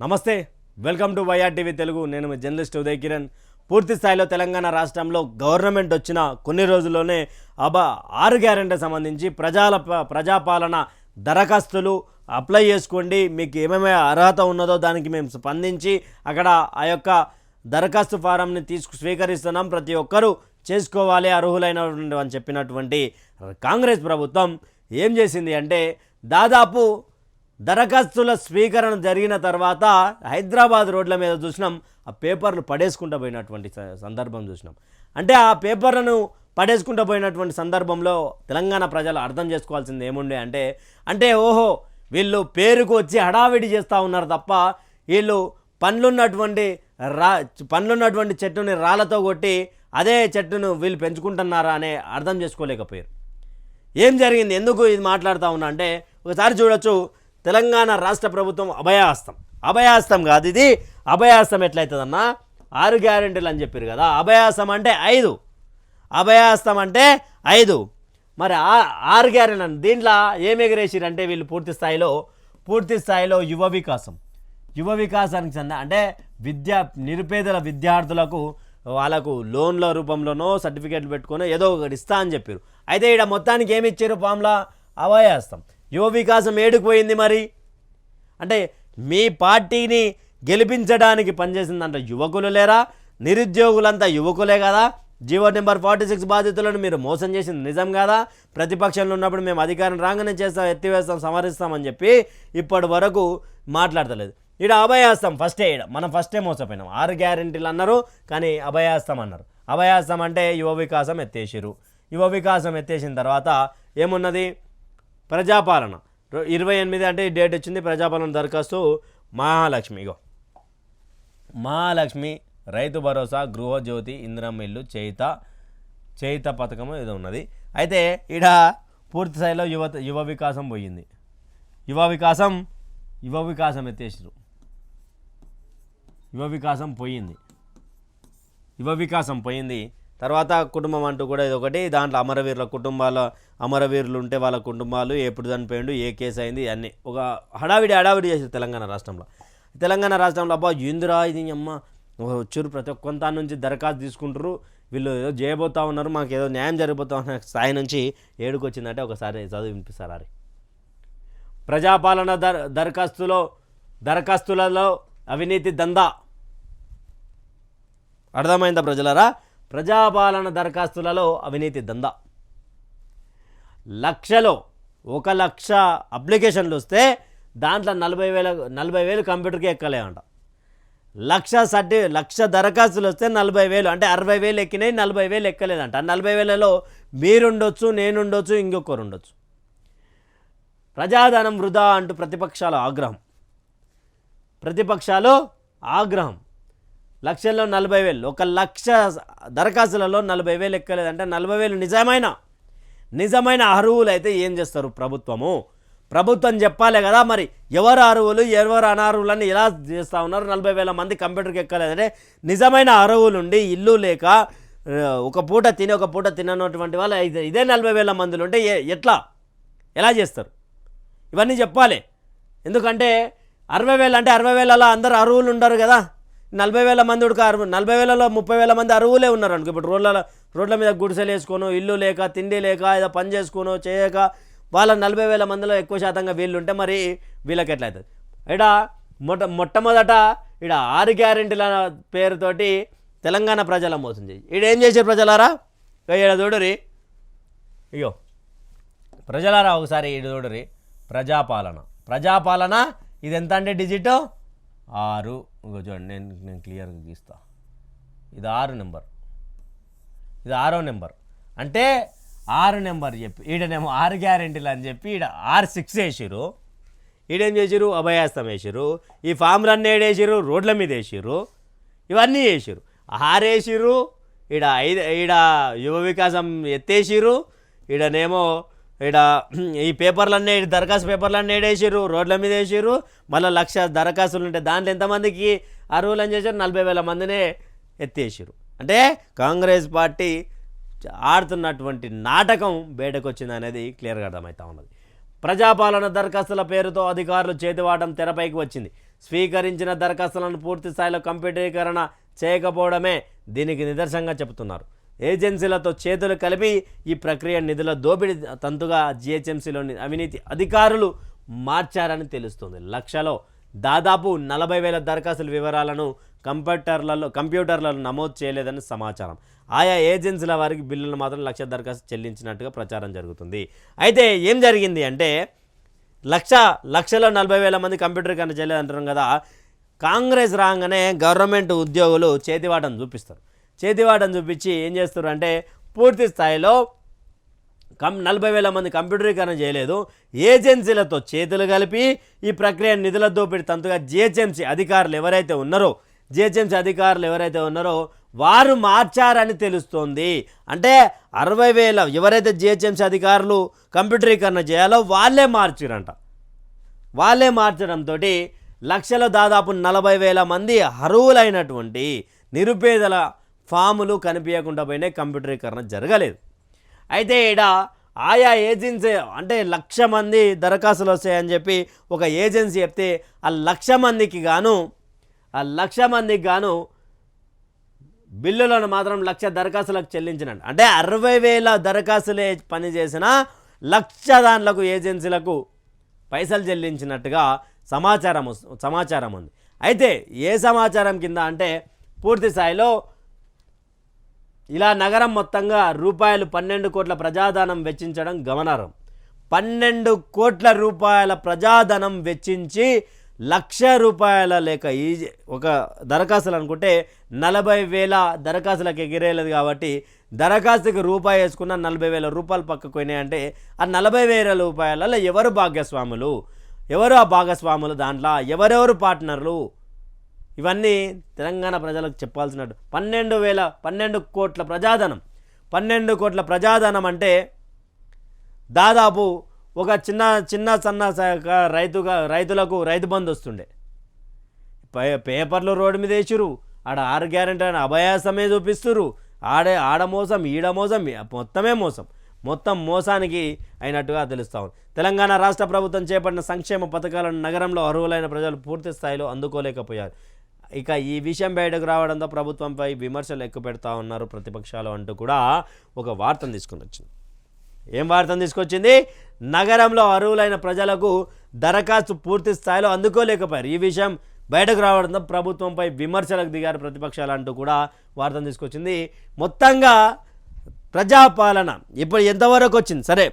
నమస్తే welcome to YR TV Telugu. నేను మీ జర్నలిస్ట్ ఉదయ్ కిరణ్. పూర్తి స్థాయిలో తెలంగాణ రాష్ట్రంలో గవర్నమెంట్ వచ్చిన కొన్ని రోజుల్లోనే అబా ఆరు గ్యారెంటీ సంబంధించి ప్రజల ప్రజాపాలన దరఖాస్తులు అప్లై చేసుకోండి. మీకు ఏమేమి అర్హత ఉన్నదో దానికి మేము స్పందించి అక్కడ ఆ యొక్క దరఖాస్తు ఫారంని తీసుకు స్వీకరిస్తున్నాం. ప్రతి ఒక్కరూ చేసుకోవాలి అర్హులైన అని చెప్పినటువంటి కాంగ్రెస్ ప్రభుత్వం ఏం చేసింది అంటే దాదాపు దరఖాస్తుల స్వీకరణ జరిగిన తర్వాత హైదరాబాద్ రోడ్ల మీద చూసినాం ఆ పేపర్లు పడేసుకుంటూ పోయినటువంటి సందర్భం చూసినాం. అంటే ఆ పేపర్లను పడేసుకుంటూ పోయినటువంటి సందర్భంలో తెలంగాణ ప్రజలు అర్థం చేసుకోవాల్సింది ఏముండే అంటే అంటే ఓహో వీళ్ళు పేరుకు వచ్చి హడావిడి చేస్తూ ఉన్నారు తప్ప వీళ్ళు పండ్లున్నటువంటి రా పండ్లున్నటువంటి చెట్టుని రాళ్ళతో కొట్టి అదే చెట్టును వీళ్ళు పెంచుకుంటున్నారా అనే అర్థం చేసుకోలేకపోయారు. ఏం జరిగింది? ఎందుకు ఇది మాట్లాడుతూ ఉన్నా అంటే ఒకసారి చూడొచ్చు తెలంగాణ రాష్ట్ర ప్రభుత్వం అభయాస్తం. అభయాస్తం కాదు ఇది. అభయాస్తం ఎట్లయితుందన్నా? ఆరు గ్యారెంటీలు అని చెప్పారు కదా. అభయాస్తం అంటే ఐదు. అభయాస్తం అంటే ఐదు. మరి ఆ- ఆరు గ్యారెంటీ దీంట్లో ఏం ఎగరేసిరంటే వీళ్ళు పూర్తి స్థాయిలో పూర్తి స్థాయిలో యువ వికాసం. యువ వికాసానికి చెంద అంటే విద్యా నిరుపేదల విద్యార్థులకు వాళ్ళకు లోన్ల రూపంలోనో సర్టిఫికేట్లు పెట్టుకొని ఏదో ఒకటి ఇస్తా అని చెప్పారు అయితే ఇక్కడ మొత్తానికి ఏమి ఇచ్చారు ఫామ్లా? అభయాస్తం. యువ వికాసం ఏడుకు పోయింది మరి. అంటే మీ పార్టీని గెలిపించడానికి పనిచేసిందంట యువకులు లేరా? నిరుద్యోగులంతా యువకులే కదా? జీవో నెంబర్ ఫార్టీ సిక్స్ బాధితులను మీరు మోసం చేసింది నిజం కదా? ప్రతిపక్షంలో ఉన్నప్పుడు మేము అధికారం రాగానే చేస్తాం ఎత్తివేస్తాం సమరిస్తామని చెప్పి ఇప్పటి వరకు మాట్లాడతలేదు. ఈడ అభయాస్తం ఫస్టే ఈడ. మనం ఫస్టే మోసపోయినాం. ఆరు గ్యారెంటీలు అన్నారు కానీ అభయాస్తం అన్నారు. అభయాస్తం అంటే యువ వికాసం ఎత్తేసిరు యువ వికాసం ఎత్తేసిన తర్వాత ఏమున్నది? ప్రజాపాలన. ఇరవై ఎనిమిది అంటే ఈ డేట్ వచ్చింది ప్రజాపాలన దరఖాస్తు మహాలక్ష్మి. ఇగో. మహాలక్ష్మి రైతు భరోసా గృహజ్యోతి ఇంద్రం ఇల్లు చేయిత చేయిత పథకం ఏదో ఉన్నది. అయితే ఈడ పూర్తి స్థాయిలో యువత యువ వికాసం పోయింది. యువ వికాసం యువ వికాసం ఎత్తేసారు యువ వికాసం పోయింది. యువ వికాసం పోయింది. తర్వాత కుటుంబం అంటూ కూడా ఇది ఒకటి. దాంట్లో అమరవీరుల కుటుంబాల అమరవీరులు ఉంటే వాళ్ళ కుటుంబాలు ఎప్పుడు చనిపోయిండు ఏ కేసు అయింది అన్నీ ఒక హడావిడి హడావిడి చేసారు తెలంగాణ రాష్ట్రంలో. తెలంగాణ రాష్ట్రంలో అబ్బా ఏందిరా ఇది అమ్మ? వచ్చారు ప్రతి ఒక్క నుంచి దరఖాస్తు తీసుకుంటారు వీళ్ళు ఏదో చేయబోతా ఉన్నారు మాకు ఏదో న్యాయం జరిగిపోతా ఉన్న స్థాయి నుంచి ఏడుకొచ్చిందంటే ఒకసారి చదువు వినిపిస్తారు అది ప్రజాపాలన దర దరఖాస్తులో దరఖాస్తులలో అవినీతి దందా. అర్థమైందా ప్రజలరా? ప్రజాపాలన దరఖాస్తులలో అవినీతి దందా. లక్షలో ఒక లక్ష అప్లికేషన్లు వస్తే దాంట్లో నలభై వేల నలభై వేలు కంప్యూటర్కి ఎక్కలేమంట లక్ష సర్టి లక్ష దరఖాస్తులు వస్తే నలభై వేలు అంటే అరవై వేలు ఎక్కినాయి నలభై వేలు ఎక్కలేదంట. నలభై వేలలో మీరుండొచ్చు నేనుండొచ్చు ఇంకొకరు ఉండొచ్చు ప్రజాధనం వృధా అంటూ ప్రతిపక్షాల ఆగ్రహం. ప్రతిపక్షాలు ఆగ్రహం. లక్షల్లో నలభై వేలు. ఒక లక్ష దరఖాస్తులలో నలభై వేలు ఎక్కలేదంటే నలభై వేలు నిజమైన నిజమైన అర్హులు అయితే ఏం చేస్తారు ప్రభుత్వము? ప్రభుత్వం చెప్పాలి కదా మరి ఎవరు అర్హులు ఎవరు అనర్హులని ఎలా చేస్తూ ఉన్నారు. నలభై వేల మంది కంప్యూటర్కి ఎక్కలేదంటే నిజమైన అర్హులు ఉండి ఇల్లు లేక ఒక పూట తిని ఒక పూట తిననటువంటి వాళ్ళు ఇదే- ఇదే నలభై వేల మందులు ఉంటే ఎట్లా? ఎలా చేస్తారు? ఇవన్నీ చెప్పాలి. ఎందుకంటే అరవై వేలు అంటే అరవై వేలలో అందరు అరువులు ఉండరు కదా. నలభై వేల మంది ఉడక అరవై నలభై వేలలో ముప్పై వేల మంది అరువులే ఉన్నారు అనుకో ఇప్పుడు రోడ్ల రోడ్ల మీద గుడిసెలు వేసుకోను ఇల్లు లేక తిండి లేక ఏదో పని చేసుకోను చేయక వాళ్ళ నలభై వేల మందిలో ఎక్కువ శాతంగా వీళ్ళు ఉంటే మరి వీళ్ళకి ఎట్లా అవుతుంది ఇడ మొట్ట మొట్టమొదట ఇడ ఆరు గ్యారెంటీల పేరుతోటి తెలంగాణ ప్రజల మోసం చేయి. ఈడ ఏం చేశారు ప్రజలారా? ఈడ చూడరి అయ్యో ప్రజలారా ఒకసారి ఈడ చూడరి ప్రజాపాలన. ప్రజాపాలన ఇది ఎంత అంటే డిజిట్? ఆరు ఇంకో చూడండి నేను నేను క్లియర్గా గీస్తా. ఇది ఆరు నెంబర్. ఇది ఆరో నెంబర్. అంటే ఆరు నెంబర్ చెప్పి ఈడనేమో ఆరు గ్యారెంటీలు అని చెప్పి ఈడ ఆరు సిక్స్ వేసిరు ఈడేం చేసిరు అభయాస్తం వేసిరు ఈ ఫామ్లన్నీ ఏడేసిరు రోడ్ల మీద వేసిరు ఇవన్నీ వేసిరు ఆరేసిరు ఈడ ఐదు ఈడ యువ వికాసం ఎత్తేసిరు ఈడనేమో ఈడ ఈ పేపర్లన్నీ దరఖాస్తు పేపర్లన్నీ ఏడేసారు రోడ్ల మీద వేసారు మళ్ళీ లక్ష దరఖాస్తులు ఉంటే దాంట్లో ఎంతమందికి అర్హులు అని చేశారు? నలభై వేల మందినే ఎత్తేసారు అంటే కాంగ్రెస్ పార్టీ ఆడుతున్నటువంటి నాటకం బయటకు వచ్చింది అనేది క్లియర్గా అర్థమవుతా ఉన్నది. ప్రజాపాలన దరఖాస్తుల పేరుతో అధికారులు చేతివాటం తెరపైకి వచ్చింది. స్వీకరించిన దరఖాస్తులను పూర్తి స్థాయిలో కంప్యూటరీకరణ చేయకపోవడమే దీనికి నిదర్శనంగా చెబుతున్నారు. ఏజెన్సీలతో చేతులు కలిపి ఈ ప్రక్రియ నిధుల దోపిడీ తంతుగా జిహెచ్ఎంసీలోని అవినీతి అధికారులు మార్చారని తెలుస్తుంది. లక్షలో దాదాపు నలభై వేల దరఖాస్తుల వివరాలను కంప్యూటర్లలో కంప్యూటర్లలో నమోదు చేయలేదని సమాచారం. ఆయా ఏజెన్సీల వారికి బిల్లులు మాత్రం లక్ష దరఖాస్తు చెల్లించినట్టుగా ప్రచారం జరుగుతుంది. అయితే ఏం జరిగింది అంటే లక్ష లక్షలో నలభై వేల మంది కంప్యూటరీకరణ చేయలేదు అంటున్నాం కదా కాంగ్రెస్ రాగానే గవర్నమెంట్ ఉద్యోగులు చేతివాటం చూపిస్తారు. చేతివాటం చూపించి ఏం చేస్తున్నారు అంటే పూర్తి స్థాయిలో కం నలభై వేల మంది కంప్యూటరీకరణ చేయలేదు. ఏజెన్సీలతో చేతులు కలిపి ఈ ప్రక్రియ నిధుల దోపిడీ తంతుగా జిహెచ్ఎంసీ అధికారులు ఎవరైతే ఉన్నారో జిహెచ్ఎంసీ అధికారులు ఎవరైతే ఉన్నారో వారు మార్చారని తెలుస్తోంది. అంటే అరవై వేల ఎవరైతే జిహెచ్ఎంసీ అధికారులు కంప్యూటరీకరణ చేయాలో వాళ్ళే మార్చిరంట. వాళ్ళే మార్చడంతో లక్షలో దాదాపు నలభై వేల మంది అర్హులైనటువంటి నిరుపేదల ఫాములు కనిపించకుండా పోయినాయి కంప్యూటరీకరణ జరగలేదు. అయితే ఈడ ఆయా ఏజెన్సీ అంటే లక్ష మంది దరఖాస్తులు వస్తాయని చెప్పి ఒక ఏజెన్సీ చెప్తే ఆ లక్ష మందికి గాను ఆ లక్ష మందికి గాను బిల్లులను మాత్రం లక్ష దరఖాస్తులకు చెల్లించినట్టు. అంటే అరవై వేల దరఖాస్తులే పనిచేసిన లక్ష దాంట్లకు ఏజెన్సీలకు పైసలు చెల్లించినట్టుగా సమాచారం సమాచారం ఉంది. అయితే ఏ సమాచారం కింద అంటే పూర్తి స్థాయిలో ఇలా నగరం మొత్తంగా రూపాయలు పన్నెండు కోట్ల ప్రజాధనం వెచ్చించడం గమనార్హం. పన్నెండు కోట్ల రూపాయల ప్రజాధనం వెచ్చించి లక్ష రూపాయల లేక ఈ ఒక దరఖాస్తులు అనుకుంటే నలభై వేల దరఖాస్తులకు ఎగిరేయలేదు కాబట్టి దరఖాస్తుకి రూపాయి వేసుకున్న నలభై వేల రూపాయలు పక్కకు పోయినాయంటే ఆ నలభై వేల రూపాయలలో ఎవరు భాగస్వాములు? ఎవరు ఆ భాగస్వాములు దాంట్లో? ఎవరెవరు పార్ట్నర్లు? ఇవన్నీ తెలంగాణ ప్రజలకు చెప్పాల్సినట్టు. పన్నెండు వేల పన్నెండు కోట్ల ప్రజాధనం. పన్నెండు కోట్ల ప్రజాధనం అంటే దాదాపు ఒక చిన్న చిన్న సన్న రైతుగా రైతులకు రైతు బంధు వస్తుండే. పే- పేపర్లు రోడ్డు మీద వేసిరు ఆడ ఆరు గ్యారెంటీ అని అభయాసమే చూపిస్తురు ఆడే ఆడ మోసం ఈడ మోసం మొత్తమే మోసం. మొత్తం మోసానికి అయినట్టుగా తెలుస్తా ఉంది. తెలంగాణ రాష్ట్ర ప్రభుత్వం చేపట్టిన సంక్షేమ పథకాలను నగరంలో అర్హులైన ప్రజలు పూర్తి స్థాయిలో అందుకోలేకపోయారు. ఇక ఈ విషయం బయటకు రావడంతో ప్రభుత్వంపై విమర్శలు ఎక్కువ పెడతా ఉన్నారు ప్రతిపక్షాలు అంటూ కూడా ఒక వార్తను తీసుకుని వచ్చింది. ఏం వార్తను తీసుకొచ్చింది? నగరంలో అర్హులైన ప్రజలకు దరఖాస్తు పూర్తి స్థాయిలో అందుకోలేకపోయారు. ఈ విషయం బయటకు రావడంతో ప్రభుత్వంపై విమర్శలకు దిగారు ప్రతిపక్షాలు అంటూ కూడా వార్తను తీసుకొచ్చింది. మొత్తంగా ప్రజాపాలన ఇప్పుడు ఎంతవరకు వచ్చింది? సరే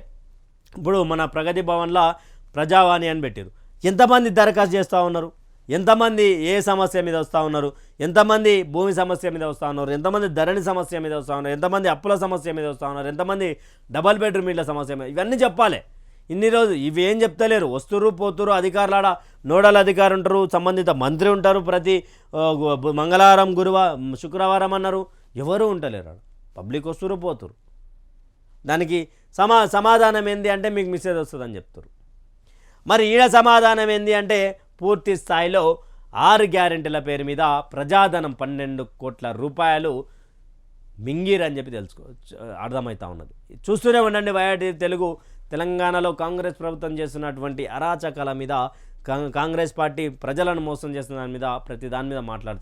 ఇప్పుడు మన ప్రగతి భవన్లో ప్రజావాణి అని పెట్టారు ఎంతమంది దరఖాస్తు చేస్తూ ఉన్నారు? ఎంతమంది ఏ సమస్య మీద వస్తూ ఉన్నారు? ఎంతమంది భూమి సమస్య మీద వస్తూ ఉన్నారు? ఎంతమంది ధరణి సమస్య మీద వస్తూ ఉన్నారు? ఎంతమంది అప్పుల సమస్య మీద వస్తూ ఉన్నారు? ఎంతమంది డబల్ బెడ్రూమ్ ఇళ్ళ సమస్య మీద? ఇవన్నీ చెప్పాలి. ఇన్ని రోజు ఇవి ఏం చెప్తలేరు. వస్తురు పోతురు అధికారులు ఆడ నోడల్ అధికారి ఉంటారు సంబంధిత మంత్రి ఉంటారు ప్రతి మంగళవారం గురువారం శుక్రవారం అన్నారు. ఎవరు ఉంటలేరు పబ్లిక్ వస్తురు పోతురు. దానికి సమా సమాధానం ఏంది అంటే మీకు మిస్సేజ్ వస్తుందని చెప్తారు. మరి ఈడ సమాధానం ఏంది అంటే పూర్తి స్థాయిలో ఆరు గ్యారెంటీల పేరు మీద ప్రజాధనం పన్నెండు కోట్ల రూపాయలు మింగిర్ అని చెప్పి తెలుసుకో అర్థమవుతా ఉన్నది. చూస్తూనే ఉండండి వైఆర్టీ తెలుగు. తెలంగాణలో కాంగ్రెస్ ప్రభుత్వం చేస్తున్నటువంటి అరాచకాల మీద కాంగ్రెస్ పార్టీ ప్రజలను మోసం చేస్తున్న దాని మీద ప్రతి దాని మీద మాట్లాడుతున్నాం